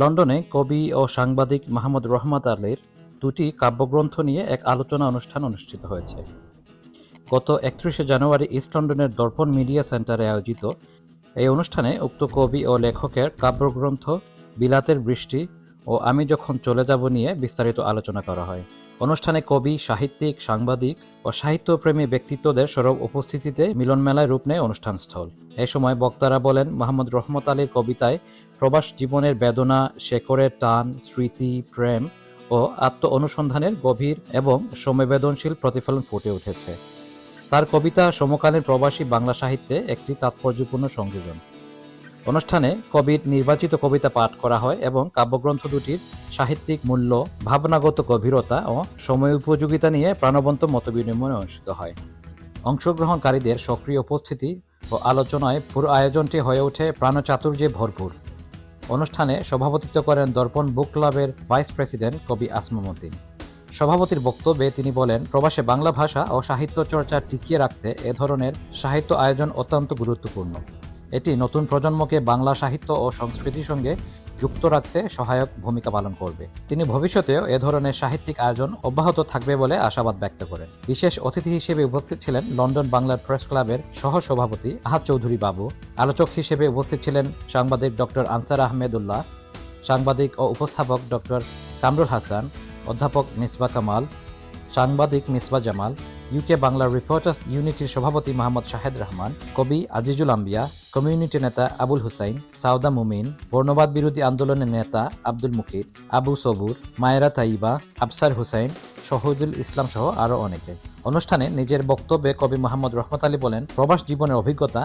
লন্ডনে কবি ও সাংবাদিক মাহমুদ রহমত আলীর দুটি কাব্যগ্রন্থ নিয়ে এক আলোচনা অনুষ্ঠান অনুষ্ঠিত হয়েছে। গত একত্রিশে জানুয়ারি ইস্ট লন্ডনের দর্পণ মিডিয়া সেন্টারে আয়োজিত এই অনুষ্ঠানে উক্ত কবি ও লেখকের কাব্যগ্রন্থ, বিলাতের বৃষ্টি ও আমি যখন চলে যাব নিয়ে বিস্তারিত আলোচনা করা হয়। অনুষ্ঠানে কবি, সাহিত্যিক, সাংবাদিক ও সাহিত্যপ্রেমী ব্যক্তিত্বদের সরব উপস্থিতিতে মিলনমেলায় রূপ নেয় অনুষ্ঠানস্থল। এ সময় বক্তারা বলেন, মোহাম্মদ রহমত আলীর কবিতায় প্রবাস জীবনের বেদনা শেকরের টান, স্মৃতি, প্রেম ও আত্ম অনুসন্ধানের গভীর এবং সমবেদনশীল প্রতিফলন ফুটে উঠেছে। তার কবিতা সমকালীন প্রবাসী বাংলা সাহিত্যে একটি তাৎপর্যপূর্ণ সংযোজন। অনুষ্ঠানে কবির নির্বাচিত কবিতা পাঠ করা হয় এবং কাব্যগ্রন্থ দুটির সাহিত্যিক মূল্য, ভাবনাগত গভীরতা ও সময় উপযোগিতা নিয়ে প্রাণবন্ত মতবিনিময় অনুষ্ঠিত হয়। অংশগ্রহণকারীদের সক্রিয় উপস্থিতি ও আলোচনায় পুরো আয়োজনটি হয়ে ওঠে প্রাণচাতুর্যে ভরপুর। অনুষ্ঠানে সভাপতিত্ব করেন দর্পণ বুক ক্লাবের ভাইস প্রেসিডেন্ট কবি আসমামুদ্দিন। সভাপতির বক্তব্যে তিনি বলেন, প্রবাসে বাংলা ভাষা ও সাহিত্য চর্চা টিকিয়ে রাখতে এ ধরনের সাহিত্য আয়োজন অত্যন্ত গুরুত্বপূর্ণ। এটি নতুন প্রজন্মকে বাংলা সাহিত্য ও সংস্কৃতির সঙ্গে যুক্ত রাখতে সহায়ক ভূমিকা পালন করবে। তিনি ভবিষ্যতেও এ ধরনের সাহিত্যিক আয়োজন অব্যাহত থাকবে বলে আশাবাদ ব্যক্ত করেন। বিশেষ অতিথি হিসেবে উপস্থিত ছিলেন লন্ডন বাংলা প্রেস ক্লাবের সহ সভাপতি আহাদ চৌধুরী বাবু। আলোচক হিসেবে উপস্থিত ছিলেন সাংবাদিক ডক্টর আনসার আহমেদুল্লাহ, সাংবাদিক ও উপস্থাপক ডক্টর কামরুল হাসান, অধ্যাপক মিসবা কামাল, সাংবাদিক মিসবা জামাল ইউকে বাংলার রিপোর্টার্স ইউনিটির সভাপতি মোহাম্মদ শাহেদ রহমান, কবি আজিজুল আম্বিয়া কমিউনিটি নেতা আবুল হুসাইন সাউদা মুমিন, বর্ণবাদ বিরোধী আন্দোলনের নেতা আব্দুল মুকিদ আবু সবুর, মায়েরা তাইবা, আফসার হুসাইন, শহীদুল ইসলাম সহ আরও অনেকে। অনুষ্ঠানে নিজের বক্তব্যে কবি মোহাম্মদ রহমত আলী বলেন, প্রবাস জীবনের অভিজ্ঞতা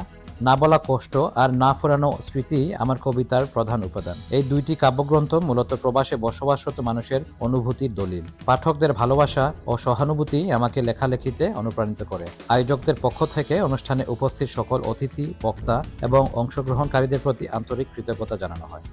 না বলা কষ্ট আর না ফোরানো স্মৃতি আমার কবিতার প্রধান উপাদান। এই দুইটি কাব্যগ্রন্থ মূলত প্রবাসে বসবাসরত মানুষের অনুভূতির দলিল। পাঠকদের ভালোবাসা ও সহানুভূতি আমাকে লেখালেখিতে অনুপ্রাণিত করে। আয়োজকদের পক্ষ থেকে অনুষ্ঠানে উপস্থিত সকল অতিথি, বক্তা এবং অংশগ্রহণকারীদের প্রতি আন্তরিক কৃতজ্ঞতা জানানো হয়।